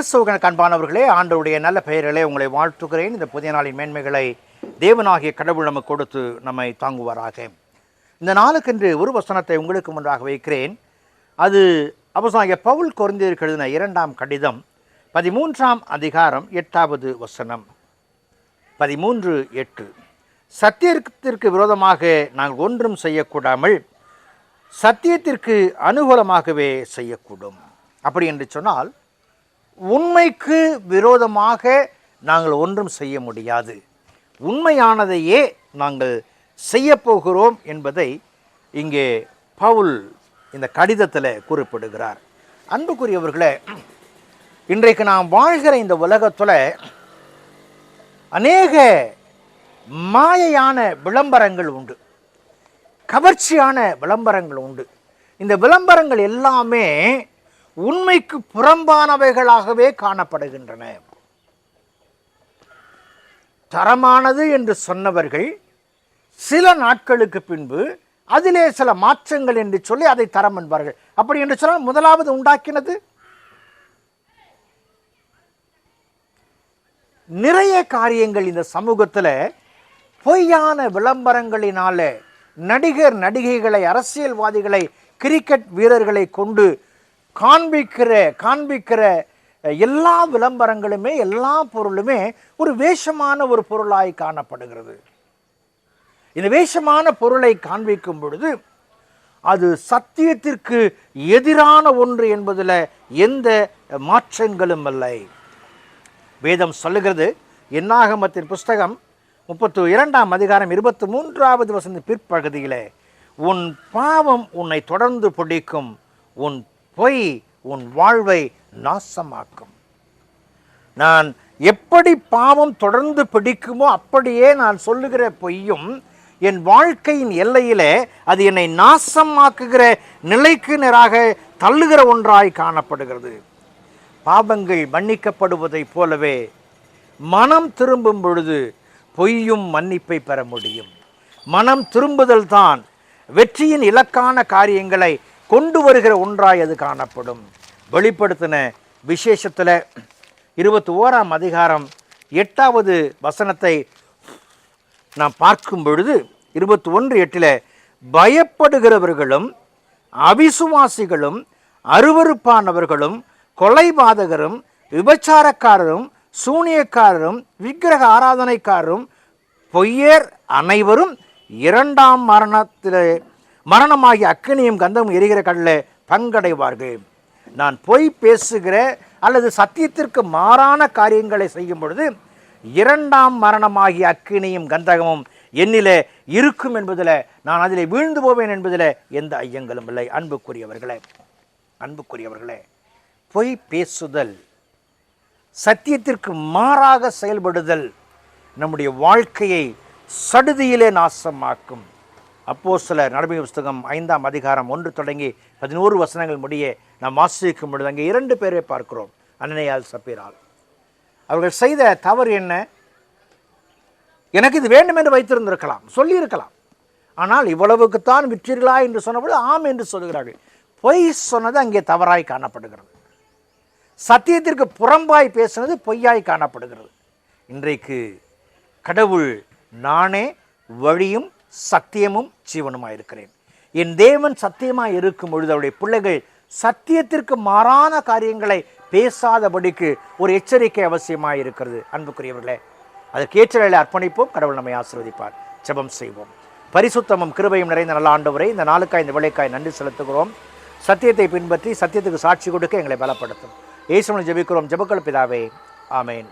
கிறிஸ்தவ கண்பானவர்களே ஆண்டவுடைய நல்ல பெயர்களே உங்களை வாழ்த்துகிறேன். இந்த புதிய நாளின் மேன்மைகளை தேவனாகிய கடவுள் நமக்கு கொடுத்து நம்மை தாங்குவாராக. இந்த நாளுக்கென்று ஒரு வசனத்தை உங்களுக்கு முன்பாக வைக்கிறேன். அது அவசாகிய பவுல் குறைந்தீர்கள் எழுதின இரண்டாம் கடிதம் பதிமூன்றாம் அதிகாரம் எட்டாவது வசனம். பதிமூன்று எட்டு. சத்தியத்திற்கு விரோதமாக நாங்கள் ஒன்றும் செய்யக்கூடாமல் சத்தியத்திற்கு அனுகூலமாகவே செய்யக்கூடும். அப்படி என்று சொன்னால் உண்மைக்கு விரோதமாக நாங்கள் ஒன்றும் செய்ய முடியாது. உண்மையானதையே நாங்கள் செய்யப்போகிறோம் என்பதை இங்கே பவுல் இந்த கடிதத்தில் குறிப்பிடுகிறார். அன்புக்குரியவர்களே இன்றைக்கு நாம் வாழ்கிற இந்த உலகத்தில் அநேக மாயையான விளம்பரங்கள் உண்டு. கவர்ச்சியான விளம்பரங்கள் உண்டு. இந்த விளம்பரங்கள் எல்லாமே உண்மைக்கு புறம்பானவைகளாகவே காணப்படுகின்றன. தரமானது என்று சொன்னவர்கள் சில நாட்களுக்கு பின்பு அதிலே சில மாற்றங்கள் என்று சொல்லி அதை தரம் என்பார்கள். அப்படி என்று சொன்னால் முதலாவது உண்டாக்கினது? நிறைய காரியங்கள் இந்த சமூகத்தில் பொய்யான விளம்பரங்களினால நடிகர் நடிகைகளை அரசியல்வாதிகளை கிரிக்கெட் வீரர்களை கொண்டு காண்பிக்கிற காண்பிக்கிற எல்லா விளம்பரங்களுமே எல்லா பொருளுமே ஒரு வேஷமான ஒரு பொருளாய் காணப்படுகிறது. இந்த வேஷமான பொருளை காண்பிக்கும் பொழுது அது சத்தியத்திற்கு எதிரான ஒன்று என்பதில் எந்த மாற்றங்களும் இல்லை. வேதம் சொல்லுகிறது என்னாகமத்தின் புஸ்தகம் முப்பத்து இரண்டாம் அதிகாரம் இருபத்தி மூன்றாவது வசந்த பிற்பகுதியில் உன் பாவம் உன்னை தொடர்ந்து பிடிக்கும் உன் பொய் உன் வாழ்வை நாசமாக்கும். நான் எப்படி பாவம் தொடர்ந்து பிடிக்குமோ அப்படியே நான் சொல்லுகிற பொய்யும் என் வாழ்க்கையின் எல்லையிலே அது என்னை நாசமாக்குகிற நிலைக்கு நேராக தள்ளுகிற ஒன்றாய் காணப்படுகிறது. பாவங்கள் மன்னிக்கப்படுவதைப் போலவே மனம் திரும்பும் பொழுது பொய்யும் மன்னிப்பை பெற முடியும். மனம் திரும்புதல் தான் வெற்றியின் இலக்கான காரியங்களை கொண்டு வருகிற ஒன்றாய் அது காணப்படும். வெளிப்படுத்தின விசேஷத்தில் இருபத்தி ஓராம் அதிகாரம் எட்டாவது வசனத்தை நாம் பார்க்கும் பொழுது இருபத்தி ஒன்று எட்டில் பயப்படுகிறவர்களும் அவிசுவாசிகளும் அருவருப்பானவர்களும் கொலைபாதகரும் விபச்சாரக்காரரும் சூனியக்காரரும் விக்கிரக ஆராதனைக்காரரும் பொய்யர் அனைவரும் இரண்டாம் மரணத்தில் மரணமாகி அக்கினியும் கந்தமும் எரிகிற கடலில் பங்கடைவார்கள். நான் பொய் பேசுகிற அல்லது சத்தியத்திற்கு மாறான காரியங்களை செய்யும் பொழுது இரண்டாம் மரணமாகி அக்கினியும் கந்தகமும் என்னிலே இருக்கும் என்பதில் நான் அதிலே வீழ்ந்து போவேன் என்பதில் எந்த ஐயங்களும் இல்லை. அன்புக்குரியவர்களே அன்புக்குரியவர்களே பொய் பேசுதல் சத்தியத்திற்கு மாறாக செயல்படுதல் நம்முடைய வாழ்க்கையை சடுதியிலே நாசமாக்கும். அப்போ சில நடமை புஸ்தகம் ஐந்தாம் அதிகாரம் ஒன்று தொடங்கி பதினோரு வசனங்கள் முடிய நாம் வாசிக்கும் பொழுது அங்கே இரண்டு பேரை பார்க்கிறோம். அன்னையால் சப்பீரால். அவர்கள் செய்த தவறு என்ன? எனக்கு இது வேண்டும் என்று வைத்திருந்திருக்கலாம் சொல்லியிருக்கலாம். ஆனால் இவ்வளவுக்குத்தான் விற்றீர்களா என்று சொன்னபோது ஆம் என்று சொல்கிறார்கள். பொய் சொன்னது அங்கே தவறாய் காணப்படுகிறது. சத்தியத்திற்கு புறம்பாய் பேசுனது பொய்யாய் காணப்படுகிறது. இன்றைக்கு கடவுள் நானே வழியும் சத்தியமும் ஜீவனுமாக இருக்கிறேன் என் தேவன் சத்தியமாக இருக்கும் பொழுது அவருடைய பிள்ளைகள் சத்தியத்திற்கு மாறான காரியங்களை பேசாதபடிக்கு ஒரு எச்சரிக்கை அவசியமாக இருக்கிறது அன்புக்குரியவர்களே அதற்கேற்ற வேலை அர்ப்பணிப்போம் கடவுள் நம்மை ஆசிர்வதிப்பார். ஜெபம் செய்வோம். பரிசுத்தமும் கிருபையும் நிறைந்த நல்ல ஆண்டவரை இந்த நாளுக்காய் இந்த விளைக்காய் நன்றி செலுத்துகிறோம். சத்தியத்தை பின்பற்றி சத்தியத்துக்கு சாட்சி கொடுக்க எங்களை பலப்படுத்தும். ஏசுமனை ஜெபிக்கிறோம். ஜெபக்கள் பிதாவே ஆமேன்.